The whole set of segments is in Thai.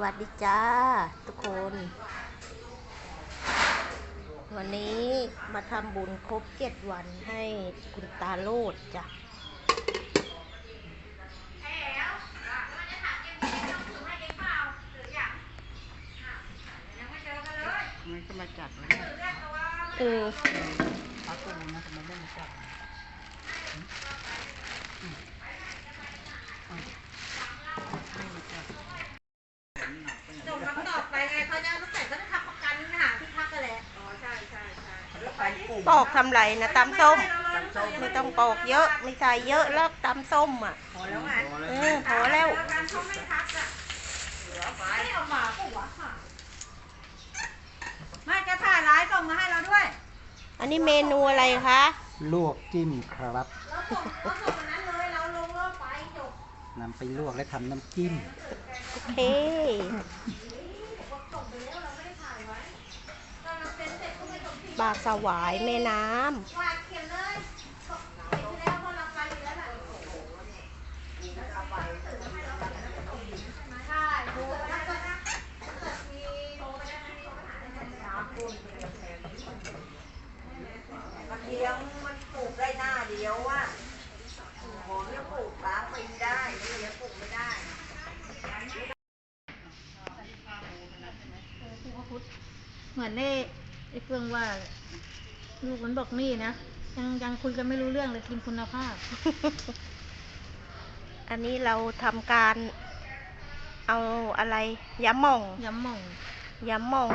สวัสดีจ้าทุกคน วันนี้มาทำบุญครบเจ็ดวันให้คุณตาโลดจ้ะมันก็มาจัดแล้วเออพักตัวนะทำไมไม่มาจัดไม่มาจัด ส่งคำตอบไปไงเขาจะตั้งแต่ก็จะทำประกันหาที่พักกันแหละ อ๋อ ใช่ใช่ใช่ ไปกลุ่มปอกทำไรนะตำส้ม ไม่ต้องปอกเยอะ ไม่ใส่เยอะแล้วตำส้มอะพอแล้วไงเออพอแล้วการเขาไม่พักอะเหลือไปไม่เอามาปุ๊บวะค่ะไม่จะถ่ายไลฟ์ส่งมาให้เราด้วย อันนี้เมนูอะไรคะ ลวกจิ้มครับเราส่งเราส่งวันนั้นเลยเราลงรอบไปจบนำไปลวกและทำน้ำจิ้ม โอเค ไม่ส่งที่บาสวายแม่น้วาดเขียนเลยเสร็จไปแล้วพอเราไปอยู่แล้วแหละใช่ดูแล้วก็นะเกิดมีโทรไปได้ไหมโทรไปหาได้ไหมสามคนมันเลี้ยงมันปลูกได้หน้าเดียวว่าหอมเนี่ยปลูกล้างปีได้ไม่เลี้ยงปลูกไม่ได้เหมือนได้ ไอ้เฟื่องว่า ลูกมันบอกนี่นะ ยังยังคุยกันไม่รู้เรื่องเลยกินคุณภาพำอันนี้เราทำการเอาอะไรยำหม่องย้ำหม่องยำหม่อง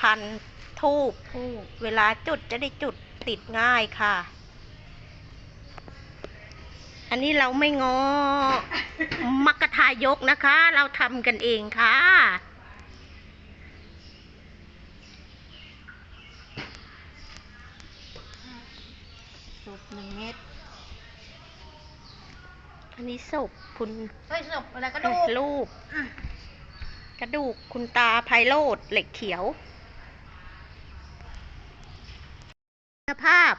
พันทูบทูบเวลาจุดจะได้จุดติดง่ายค่ะ อันนี้เราไม่งอ มักกะทายกนะคะ เราทำกันเองค่ะ สุกหนึ่งเม็ด อั นนี้ศพคุณเฮ้ยสุกอะไรก็เอ้ดูยรูป กระดูกคุณตาไพโรดเหล็กเขียวคุณภาพ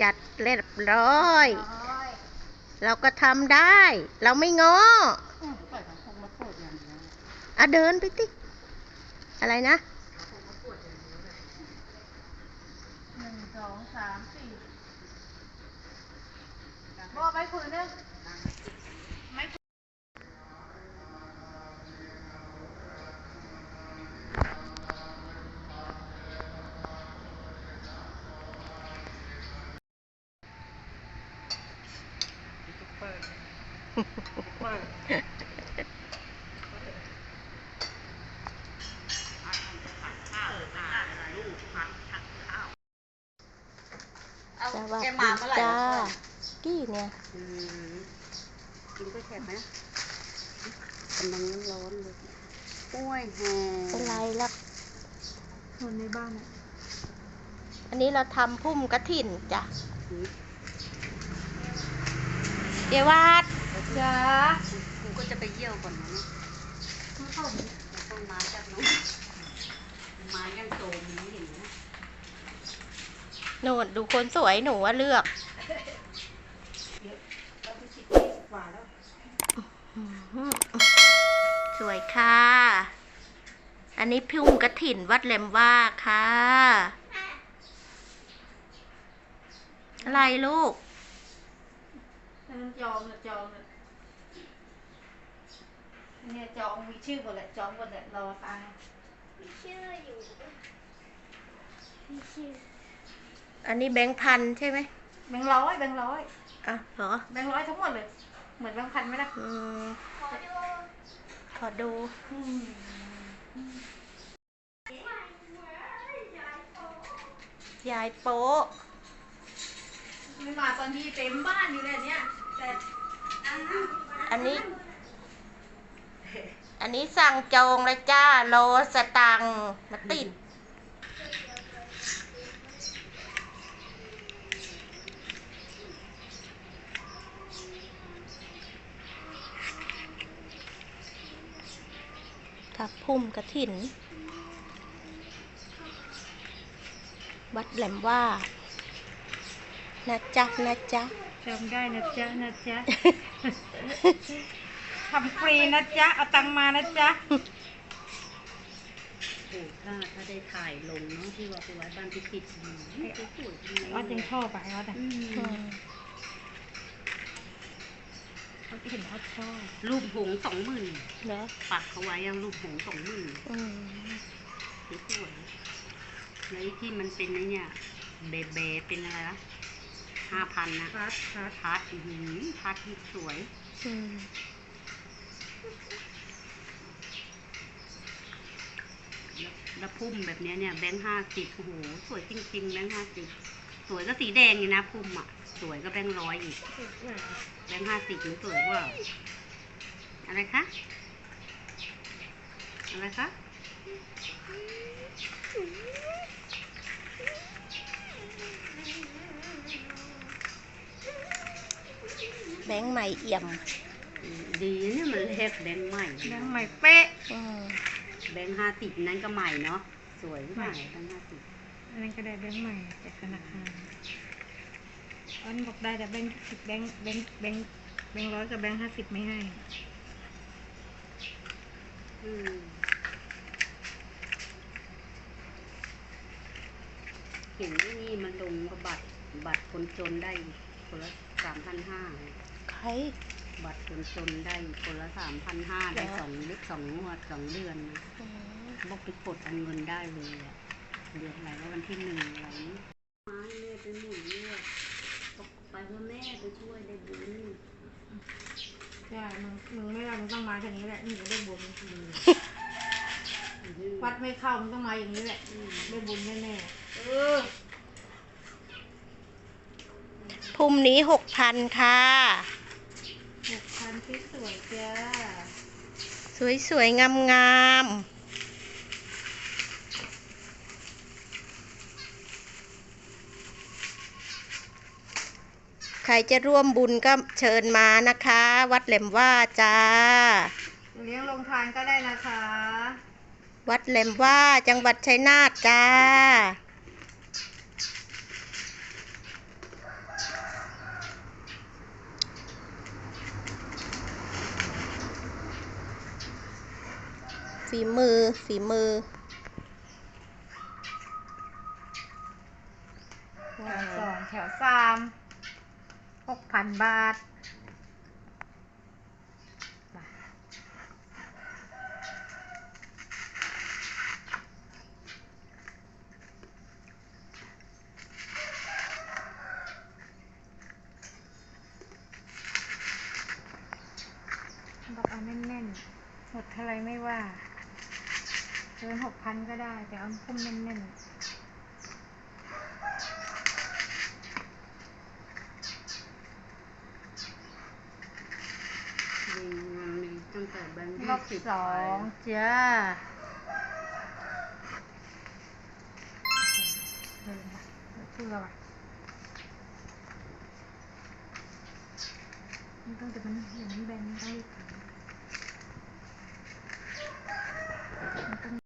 จัดเรียบร้อย เราก็ทำได้ เราไม่งอใส่ของพวกมะกรูดอย่างเดียวอะเดินไปติอะไรนะหนึ่งสองสามสี่ บอกไปผืนนึงเปิดเปิดเอาสวัสแกดีมาเมื่อไหร่จ้าล่ะ กี้เนี่ยอืมกินก็แข็งไหมกำลังร้อนเลยกล้วยแห้เป็นไรล่ะคนในบ้านอะอันนี้เราทำพุ่มกระถินจ้ะเดี๋ยววาดจ้ากูก็จะไปเยี่ยวก่อนนะเนี่ยไม่เข้าหูต้องมาจากน้องมายังโตมีเห็นไหมโน่นดูคนสวยหนูว่าเลือก สวยค่ะ อั นนี้พุ่มกระถินวัดแหลมว่าค่ะ อะไรลูกนั่นจองเนี่ยจองเนี่ยเนี่ยจองมีชื่อหมดแหละจองหมดแหละรอตังค์อันนี้แบงค์พันใช่ไหมแบงค์ร้อยแบงค์ร้อยอะเหรอแบงค์ร้อยทั้งหมดเลย เหมือนแบงค์พันไหมล่ะอืมขอดู ยายโป๊ะไม่มาตอนที่เต็มบ้านอยู่เลยเนี่ยแต่อันนี้ อันนี้สั่งจองเลยจ้า โลสตังค์มาติด กับพุ่มกระถิน วัดแหลมว่า นะจ๊ะ นะจ๊ะจำได้นะจ๊ะ นะจ๊ะ ทำฟรีนะจ๊ะ เอาตังค์มานะจ๊ะโอ้ถ้าถ้าได้ถ่ายลงเนาะที่ว่าไปไว้บ้านพิจิตรอืมสวยๆจังเลยออสยังชอบอะไอ้ออสอะอืมอืมออส เห็นออสชอบรูปหงส์สองหมื่นเนาะปักเขาไว้ยังรูปหงส์สองหมื่นอืมสวยๆแล้วไอ้ที่มันเป็นไอ้เนี่ยเบเบเป็นอะไรนะห้าพันนะพัดพัดพัดอื้อหือพัดที่สวย อืมแล้วแล้วพุ่มแบบเนี้ยเนี่ยแบงค์ห้าสิบโอ้โหสวยจริงๆแบงค์ห้าสิบสวยก็สีแดงนี่นะพุ่มอะ สวยก็แบงค์ร้อยอีก แบงค์ห้าสิบมันสวยกว่า อะไรคะ อะไรคะแบงค์ใหม่เอี่ยมอืมดีนะเนี่ยมันเลขแบงค์ใหม่ แบงค์ใหม่เป๊ะอืมแบงค์ห้าสิบนั้นก็ใหม่เนาะ สวยใหม่แบงค์ห้าสิบอันนั้นก็ได้แบงค์ใหม่จากธนาคาร ออนบอกได้แต่แบงค์สิบแบงค์แบงค์แบงค์แบงค์ร้อยกับแบงค์ห้าสิบไม่ให้อืมเห็นที่นี่มันลงกับบัตรบัตรคนจนได้คนละสามพันห้าใคร บัตรคนจนได้คนละสามพันห้าได้เหรอ สองเล็กสองงวดสองเดือนนะอืมบอกไปกดเอาเงินได้เลยอะเดือนไหนว่าวันที่หนึ่งอะไรนี้มาให้แม่ไปหมุนเนี่ยบอก ไปว่าแม่ไปช่วยได้บุญใช่มึงมึงไม่ได้มึงต้องมาแค่นี้แหละนี่จะได้บุญวัดไม่เข้ามึงต้องมาอย่างนี้แหละได้บุญแน่ๆเออพรุ่งนี้หกพันค่ะหกพันที่สวยจ้า สวยๆ งามๆ ใครจะร่วมบุญก็เชิญมานะคะ วัดแหลมว่าจ้า เลี้ยงลงทานก็ได้นะคะ วัดแหลมว่าจังหวัดชัยนาทจ้าฝีมือฝีมือ แถวสองแถวสามหกพันบาทไปบอกเอา แน่นๆหมดเท่าไรไม่ว่าเกินหกพันก็ได้ แต่เอาพุ่มแน่นๆยิงมันมีตั้งแต่แบงค์รยี่อบสิบสองจ้าเดินมาพูดแล้วอะมันต้องแต่มันเห็นแบนต้อง Mm-hmm.